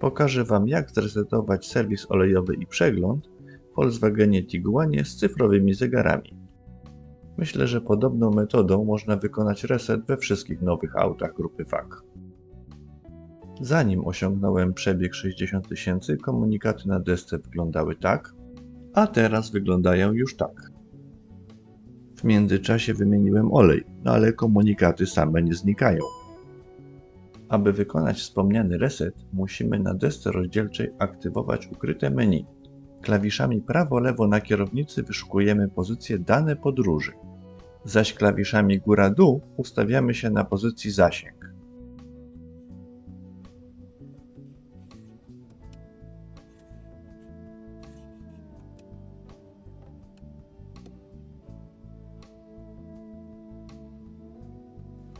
Pokażę Wam jak zresetować serwis olejowy i przegląd w Volkswagenie Tiguanie z cyfrowymi zegarami. Myślę, że podobną metodą można wykonać reset we wszystkich nowych autach grupy FAK. Zanim osiągnąłem przebieg 60 tysięcy, komunikaty na desce wyglądały tak, a teraz wyglądają już tak. W międzyczasie wymieniłem olej, no ale komunikaty same nie znikają. Aby wykonać wspomniany reset, musimy na desce rozdzielczej aktywować ukryte menu. Klawiszami prawo-lewo na kierownicy wyszukujemy pozycję dane podróży, zaś klawiszami góra-dół ustawiamy się na pozycji zasięg.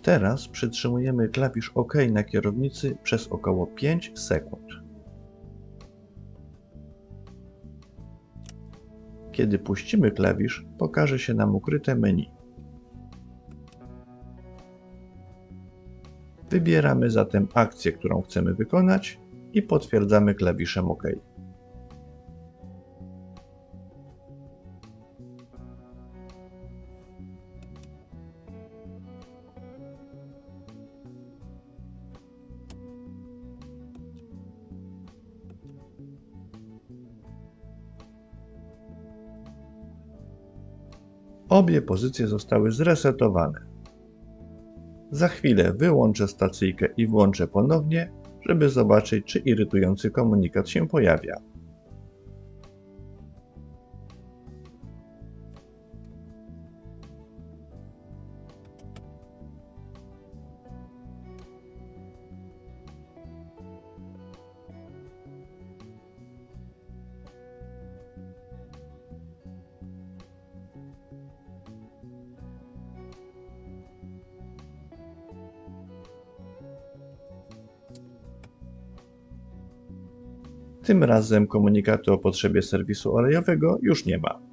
Teraz przytrzymujemy klawisz OK na kierownicy przez około 5 sekund. Kiedy puścimy klawisz, pokaże się nam ukryte menu. Wybieramy zatem akcję, którą chcemy wykonać i potwierdzamy klawiszem OK. Obie pozycje zostały zresetowane. Za chwilę wyłączę stacyjkę i włączę ponownie, żeby zobaczyć, czy irytujący komunikat się pojawia. Tym razem komunikatu o potrzebie serwisu olejowego już nie ma.